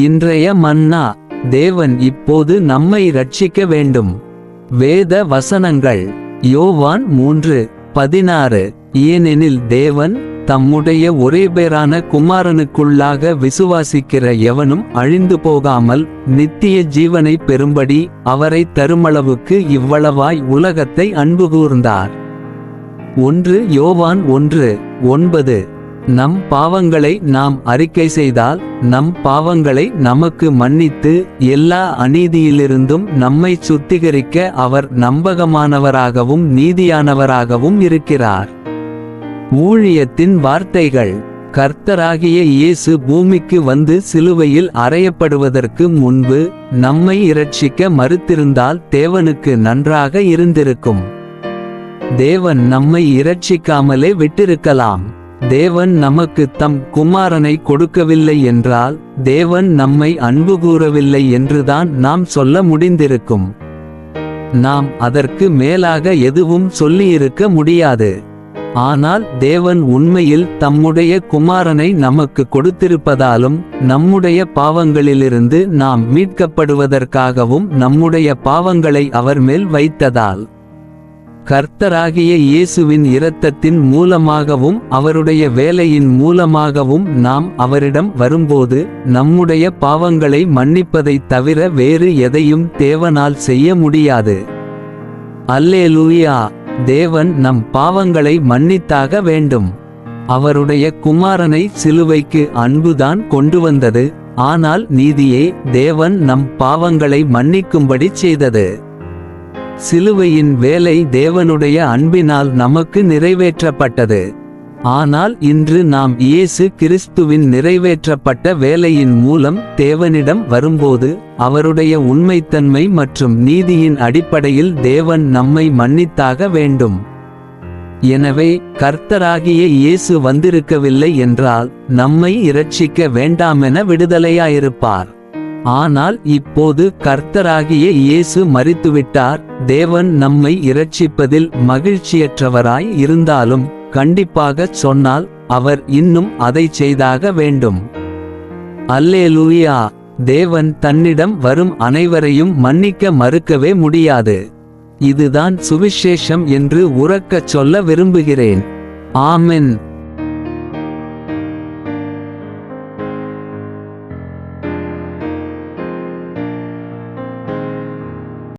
இன்றைய மன்னா தேவன் இப்போது நம்மை ரட்சிக்க வேண்டும். வேத வசனங்கள் யோவான் மூன்று பதினாறு. ஏனெனில் தேவன் தம்முடைய ஒரே பேரான குமாரனுக்குள்ளாக விசுவாசிக்கிற எவனும் அழிந்து போகாமல் நித்திய ஜீவனை பெறும்படி அவரை தருமளவுக்கு இவ்வளவாய் உலகத்தை அன்பு கூர்ந்தார் ஒன்று யோவான் ஒன்று ஒன்பது. நம் பாவங்களை நாம் அறிக்கை செய்தால் நம் பாவங்களை நமக்கு மன்னித்து எல்லா அநீதியிலிருந்தும் நம்மை சுத்திகரிக்க அவர் நம்பகமானவராகவும் நீதியானவராகவும் இருக்கிறார். ஊழியத்தின் வார்த்தைகள். கர்த்தராகிய இயேசு பூமிக்கு வந்து சிலுவையில் அறையப்படுவதற்கு முன்பு நம்மை இரட்சிக்க மறுத்திருந்தால் தேவனுக்கு நன்றாக இருந்திருக்கும். தேவன் நம்மை இரட்சிக்காமலே விட்டிருக்கலாம். தேவன் நமக்கு தம் குமாரனை கொடுக்கவில்லை என்றால் தேவன் நம்மை அன்பு கூறவில்லை என்றுதான் நாம் சொல்ல முடிந்திருக்கும். நாம் அதற்கு மேலாக எதுவும் சொல்லியிருக்க முடியாது. ஆனால் தேவன் உண்மையில் தம்முடைய குமாரனை நமக்கு கொடுத்திருப்பதாலும் நம்முடைய பாவங்களிலிருந்து நாம் மீட்கப்படுவதற்காகவும் நம்முடைய பாவங்களை அவர் மேல் வைத்ததால். கர்த்தராகிய இயேசுவின் இரத்தத்தின் மூலமாகவும் அவருடைய வேலையின் மூலமாகவும் நாம் அவரிடம் வரும்போது நம்முடைய பாவங்களை மன்னிப்பதைத் தவிர வேறு எதையும் தேவனால் செய்ய முடியாது. அல்லேலூயா! தேவன் நம் பாவங்களை மன்னித்தாக வேண்டும். அவருடைய குமாரனை சிலுவைக்கு அன்புதான் கொண்டு வந்தது. ஆனால் நீதியே தேவன் நம் பாவங்களை மன்னிக்கும்படி செய்தது. சிலுவையின் வேலை தேவனுடைய அன்பினால் நமக்கு நிறைவேற்றப்பட்டது. ஆனால் இன்று நாம் இயேசு கிறிஸ்துவின் நிறைவேற்றப்பட்ட வேலையின் மூலம் தேவனிடம் வரும்போது அவருடைய உண்மைத்தன்மை மற்றும் நீதியின் அடிப்படையில் தேவன் நம்மை மன்னித்தாக வேண்டும். எனவே கர்த்தராகிய இயேசு வந்திருக்கவில்லை என்றால் நம்மை இரட்சிக்க வேண்டாமென விடுதலையாயிருப்பார். ஆனால் இப்போது கர்த்தராகிய இயேசு மறித்துவிட்டார் தேவன் நம்மை இரட்சிப்பதில் மகிழ்ச்சியற்றவராய் இருந்தாலும் கண்டிப்பாகச் சொன்னால் அவர் இன்னும் அதை செய்தாக வேண்டும். அல்லேலூயா! தேவன் தன்னிடம் வரும் அனைவரையும் மன்னிக்க மறுக்கவே முடியாது. இதுதான் சுவிசேஷம் என்று உறக்கச் சொல்ல விரும்புகிறேன். ஆமென்!